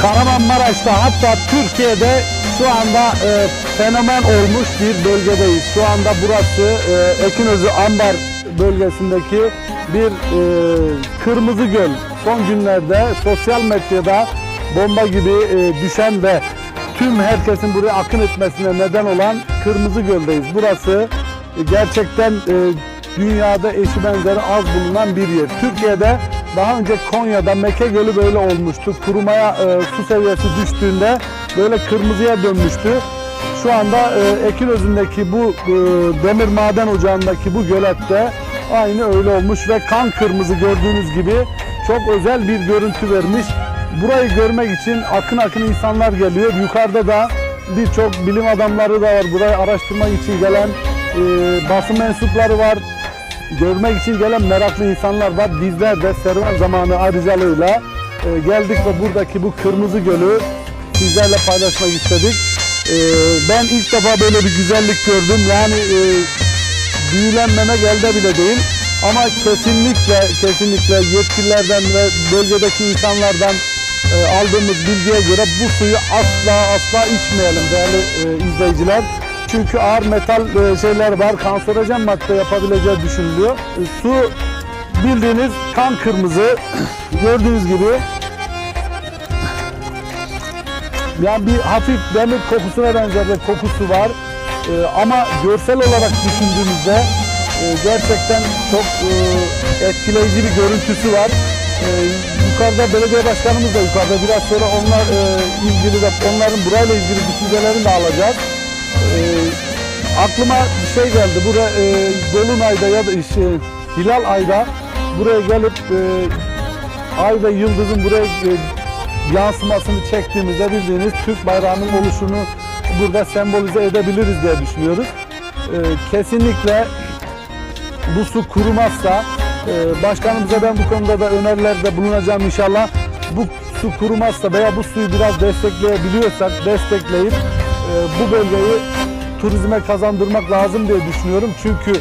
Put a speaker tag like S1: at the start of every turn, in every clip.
S1: Kahramanmaraş'ta hatta Türkiye'de şu anda e, fenomen olmuş bir bölgedeyiz. Şu anda burası e, Ekinözü Ambar bölgesindeki bir e, Kırmızı Göl. Son günlerde sosyal medyada bomba gibi e, düşen ve tüm herkesin buraya akın etmesine neden olan Kırmızı Göl'deyiz. Burası e, gerçekten e, dünyada eşi benzeri az bulunan bir yer. Türkiye'de daha önce Konya'da Meke Gölü böyle olmuştu. Kurumaya e, su seviyesi düştüğünde böyle kırmızıya dönmüştü. Şu anda e, Ekinözü'ndeki bu e, demir maden ocağındaki bu gölette aynı öyle olmuş ve kan kırmızı gördüğünüz gibi çok özel bir görüntü vermiş. Burayı görmek için akın akın insanlar geliyor. Yukarıda da birçok bilim adamları da var. Burayı araştırmak için gelen e, basın mensupları var. Görmek için gelen meraklı insanlar var. Bizler de serüven zamanı ayrıcalığıyla e, geldik ve buradaki bu kırmızı gölü sizlerle paylaşmak istedik. E, ben ilk defa böyle bir güzellik gördüm. Yani e, büyülenmemek elde bile değil. Ama kesinlikle kesinlikle yetkililerden ve bölgedeki insanlardan e, aldığımız bilgiye göre bu suyu asla asla içmeyelim değerli e, izleyiciler. Çünkü ağır metal e, şeyler var, kanserojen madde yapabileceği düşünülüyor. E, su bildiğiniz kan kırmızı gördüğünüz gibi yani bir hafif demir kokusuna benzer bir kokusu var. Ee, ama görsel olarak düşündüğümüzde e, gerçekten çok e, etkileyici bir görüntüsü var. Ee, yukarıda belediye başkanımız da yukarıda. Biraz sonra onlar e, ilgili de onların burayla ilgili düşüncelerini de alacağız. Aklıma bir şey geldi. Buraya e, Dolunay'da ya da işte, Hilal Ay'da buraya gelip e, ay ve yıldızın buraya e, yansımasını çektiğimizde bildiğiniz Türk bayrağının oluşunu burada sembolize edebiliriz diye düşünüyoruz. Ee, kesinlikle bu su kurumazsa e, başkanımıza ben bu konuda da önerilerde bulunacağım inşallah. Bu su kurumazsa veya bu suyu biraz destekleyebiliyorsak destekleyip e, bu bölgeyi turizme kazandırmak lazım diye düşünüyorum. Çünkü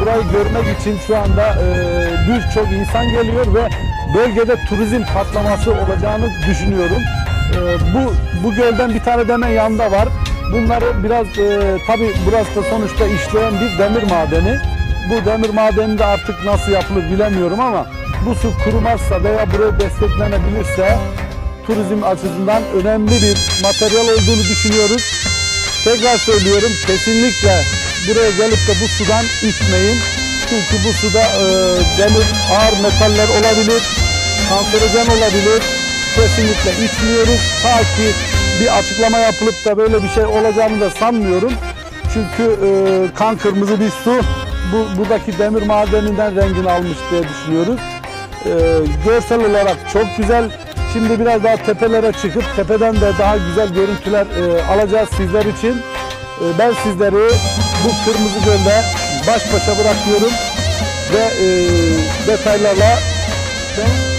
S1: burayı görmek için şu anda e, birçok insan geliyor ve bölgede turizm patlaması olacağını düşünüyorum. E, bu bu gölden bir tane de hemen yanında var. Bunları biraz e, tabi burası da sonuçta işleyen bir demir madeni. Bu demir madeni de artık nasıl yapılır bilemiyorum ama bu su kurumazsa veya buraya desteklenebilirse turizm açısından önemli bir materyal olduğunu düşünüyoruz. Tekrar söylüyorum kesinlikle buraya gelip de bu sudan içmeyin. Çünkü bu suda e, demir, ağır metaller olabilir, kanserojen olabilir. Kesinlikle içmiyoruz. Ta ki bir açıklama yapılıp da böyle bir şey olacağını da sanmıyorum. Çünkü e, kan kırmızı bir su. Bu, buradaki demir madeninden rengini almış diye düşünüyoruz. E, görsel olarak çok güzel. Şimdi biraz daha tepelere çıkıp tepeden de daha güzel görüntüler e, alacağız sizler için. E, ben sizleri bu kırmızı gölde baş başa bırakıyorum ve e, detaylarla ben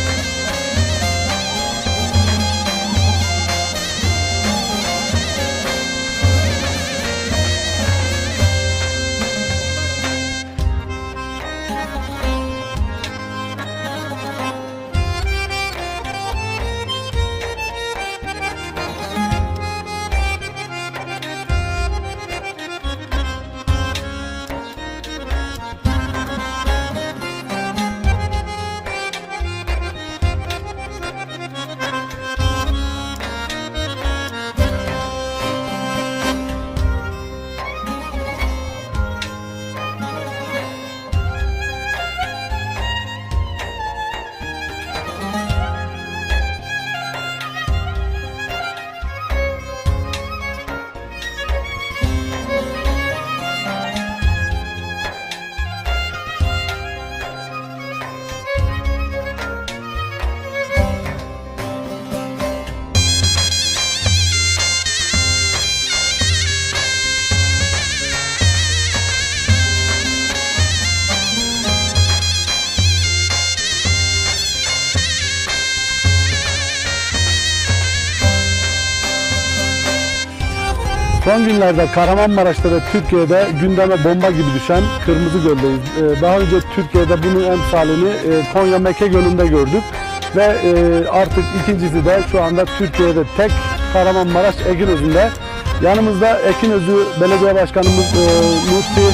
S1: Son günlerde Kahramanmaraş'ta ve Türkiye'de gündeme bomba gibi düşen Kırmızı Göl'deyiz. Ee, Daha önce Türkiye'de bunun emsalini e, Konya Meke Gölü'nde gördük. ve e, artık ikincisi de şu anda Türkiye'de tek Kahramanmaraş Ekinözü'nde. Yanımızda Ekinözü Belediye Başkanımız e, Muhti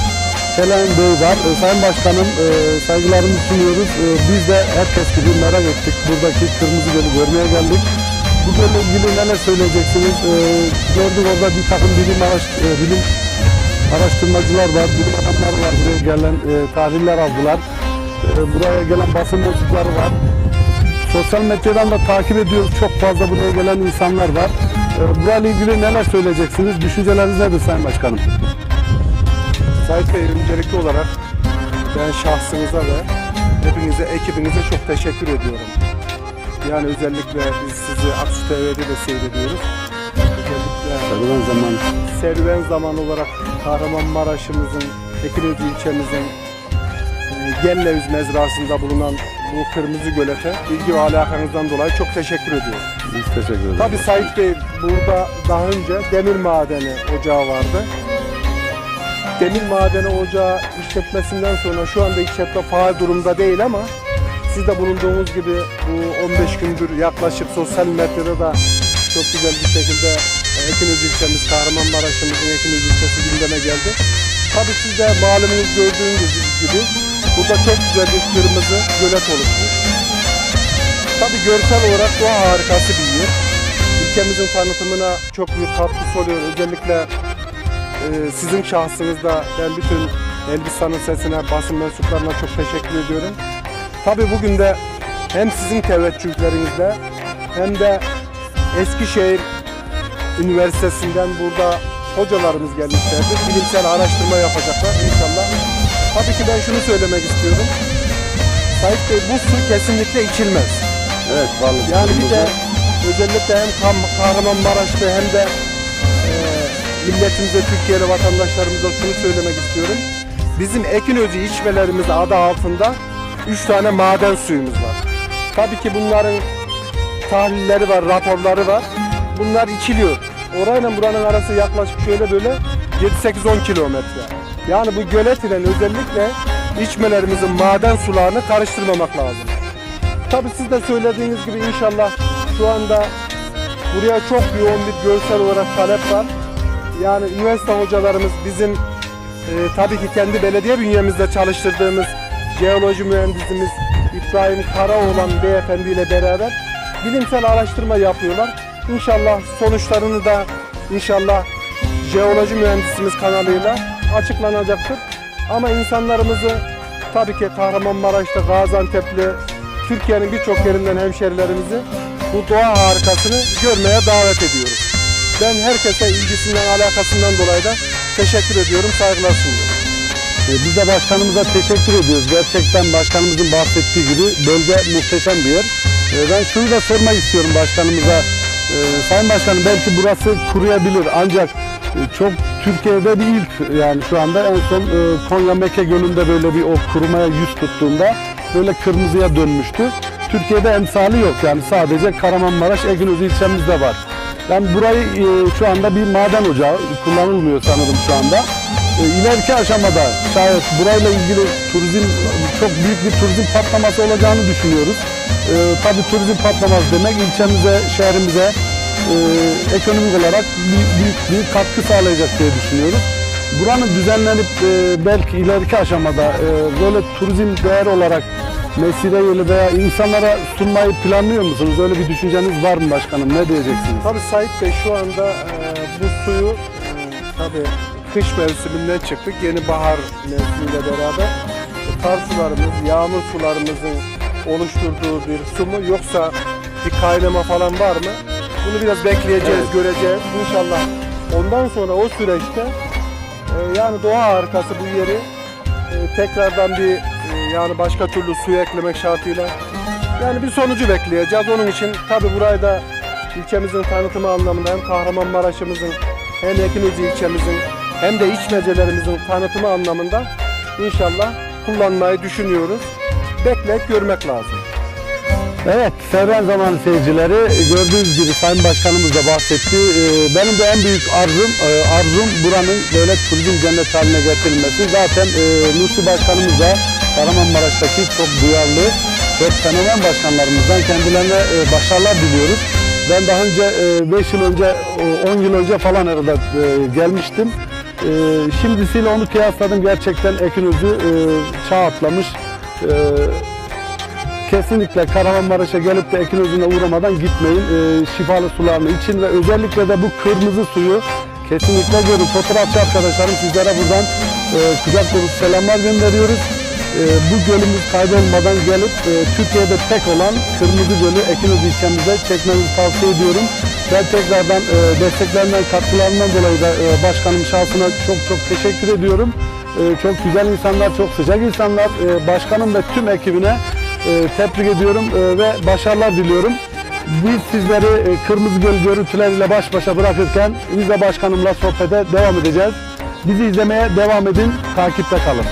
S1: Selen Bey var. E, Sayın Başkanım e, saygılarımızı sunuyoruz. E, biz de herkes gibi merak ettik. Buradaki Kırmızı Gölü görmeye geldik. Bu gölle ilgili neler söyleyeceksiniz? E, gördük orada bir takım bilim, araş, e, bilim araştırmacılar var, bilim adamları var. Buraya gelen e, tahliller aldılar. E, buraya gelen basın mensupları var. Sosyal medyadan da takip ediyoruz. Çok fazla buraya gelen insanlar var. E, burayla ilgili neler söyleyeceksiniz? Düşünceleriniz nedir Sayın Başkanım?
S2: Sait Bey öncelikli olarak ben şahsınıza ve hepinize, ekibinize çok teşekkür ediyorum. Yani özellikle biz sizi Aksu TV'de de seyrediyoruz. Özellikle
S1: Sarılan zaman
S2: serüven zaman olarak Kahramanmaraş'ımızın, Ekinözü ilçemizin e, Gellevüz mezrasında bulunan bu Kırmızı Gölet'e ilgi ve alakanızdan dolayı çok teşekkür ediyorum.
S1: biz teşekkür ederiz.
S2: Tabii Sait Bey burada daha önce demir madeni ocağı vardı. Demir madeni ocağı işletmesinden sonra şu anda işletme faal durumda değil ama siz de bulunduğunuz gibi bu 15 gündür yaklaşık sosyal medyada da çok güzel bir şekilde e, Ekinöz ilçemiz, Kahramanmaraş'ımızın Ekinöz ilçesi gündeme geldi. Tabii siz de malumunuz gördüğünüz gibi burada çok güzel bir kırmızı gölet oluşmuş. Tabii görsel olarak doğa harikası bir yer. Ülkemizin tanıtımına çok büyük katkısı oluyor. Özellikle e, sizin şahsınızda ben bütün Elbistan'ın sesine, basın mensuplarına çok teşekkür ediyorum. Tabii bugün de hem sizin teveccühlerinizle hem de Eskişehir Üniversitesi'nden burada hocalarımız gelmişlerdir. Bilimsel araştırma yapacaklar inşallah. Tabii ki ben şunu söylemek istiyorum. Sait Bey bu su kesinlikle içilmez.
S1: Evet, vallahi.
S2: Yani bir de özellikle hem Kahramanmaraş'ta hem de e, milletimize, Türkiye'li vatandaşlarımıza şunu söylemek istiyorum. Bizim Ekinözü içmelerimiz adı altında 3 tane maden suyumuz var. Tabii ki bunların tahlilleri var, raporları var. Bunlar içiliyor. Orayla buranın arası yaklaşık şöyle böyle 7-8-10 kilometre. Yani bu gölet ile özellikle içmelerimizin maden sularını karıştırmamak lazım. Tabii siz de söylediğiniz gibi inşallah şu anda buraya çok yoğun bir görsel olarak talep var. Yani üniversite hocalarımız bizim e, tabii ki kendi belediye bünyemizde çalıştırdığımız jeoloji mühendisimiz İbrahim Karaoğlan beyefendiyle beraber bilimsel araştırma yapıyorlar. İnşallah sonuçlarını da inşallah jeoloji mühendisimiz kanalıyla açıklanacaktır. Ama insanlarımızı tabii ki Kahramanmaraş'ta, Gaziantep'li, Türkiye'nin birçok yerinden hemşerilerimizi bu doğa harikasını görmeye davet ediyoruz. Ben herkese ilgisinden, alakasından dolayı da teşekkür ediyorum, saygılar sunuyorum.
S1: E, Biz de başkanımıza teşekkür ediyoruz. Gerçekten başkanımızın bahsettiği gibi bölge muhteşem bir yer. E, Ben şunu da sormak istiyorum başkanımıza. E, Sayın Başkanım belki burası kuruyabilir ancak e, çok Türkiye'de bir ilk yani şu anda en son e, Konya Mekke Gölü'nde böyle bir o kurumaya yüz tuttuğunda böyle kırmızıya dönmüştü. Türkiye'de emsali yok yani sadece Kahramanmaraş Eginöz ilçemizde var. Yani burayı e, şu anda bir maden ocağı kullanılmıyor sanırım şu anda. E, ileriki aşamada şayet burayla ilgili turizm çok büyük bir turizm patlaması olacağını düşünüyoruz. E, tabii turizm patlaması demek ilçemize, şehrimize e, ekonomik olarak büyük bir katkı sağlayacak diye düşünüyoruz. Buranın düzenlenip e, belki ileriki aşamada e, böyle turizm değer olarak mesire yolu veya insanlara sunmayı planlıyor musunuz? Öyle bir düşünceniz var mı başkanım? Ne diyeceksiniz?
S2: Tabii Sait Bey şu anda e, bu suyu e, tabii kış mevsiminden çıktık. Yeni bahar mevsimiyle beraber kar sularımız, yağmur sularımızın oluşturduğu bir su mu yoksa bir kaynama falan var mı? Bunu biraz bekleyeceğiz,
S1: Evet.
S2: göreceğiz. İnşallah ondan sonra o süreçte e, yani doğa harikası bu yeri e, tekrardan bir e, yani başka türlü suya eklemek şartıyla yani bir sonucu bekleyeceğiz. Onun için tabii burayı da ilçemizin tanıtımı anlamında hem Kahramanmaraş'ımızın hem Ekinözü ilçemizin hem de içmecelerimizin tanıtımı anlamında inşallah kullanmayı düşünüyoruz. Bekleyip görmek lazım.
S1: Evet, Serven Zamanı seyircileri gördüğünüz gibi Sayın Başkanımız da bahsetti. Ee, Benim de en büyük arzum, e, arzum buranın böyle turizm cennet haline getirilmesi. Zaten e, Başkanımız da Kahramanmaraş'taki çok duyarlı, çok fenomen başkanlarımızdan kendilerine e, başarılar diliyoruz. Ben daha önce 5 yıl önce, 10 yıl önce falan arada e, gelmiştim. E, Şimdisiyle onu kıyasladım. Gerçekten Ekinözü e, çağ atlamış. E, Kesinlikle Kahramanmaraş'a gelip de Ekinözü'ne uğramadan gitmeyin. E, şifalı sularını için ve özellikle de bu kırmızı suyu kesinlikle görün. Fotoğrafçı arkadaşlarım sizlere buradan e, kucak dolusu selamlar gönderiyoruz. E, bu gölümüz kaybolmadan gelip e, Türkiye'de tek olan Kırmızı Gölü Ekinözü ilçemize çekmenizi tavsiye ediyorum. Ben tekrardan e, desteklerinden, katkılarından dolayı da e, başkanım şahsına çok çok teşekkür ediyorum. Çok güzel insanlar, çok sıcak insanlar. Başkanım ve tüm ekibine tebrik ediyorum ve başarılar diliyorum. Biz sizleri Kırmızı Göl görüntüleriyle baş başa bırakırken biz de başkanımla sohbete devam edeceğiz. Bizi izlemeye devam edin, takipte kalın.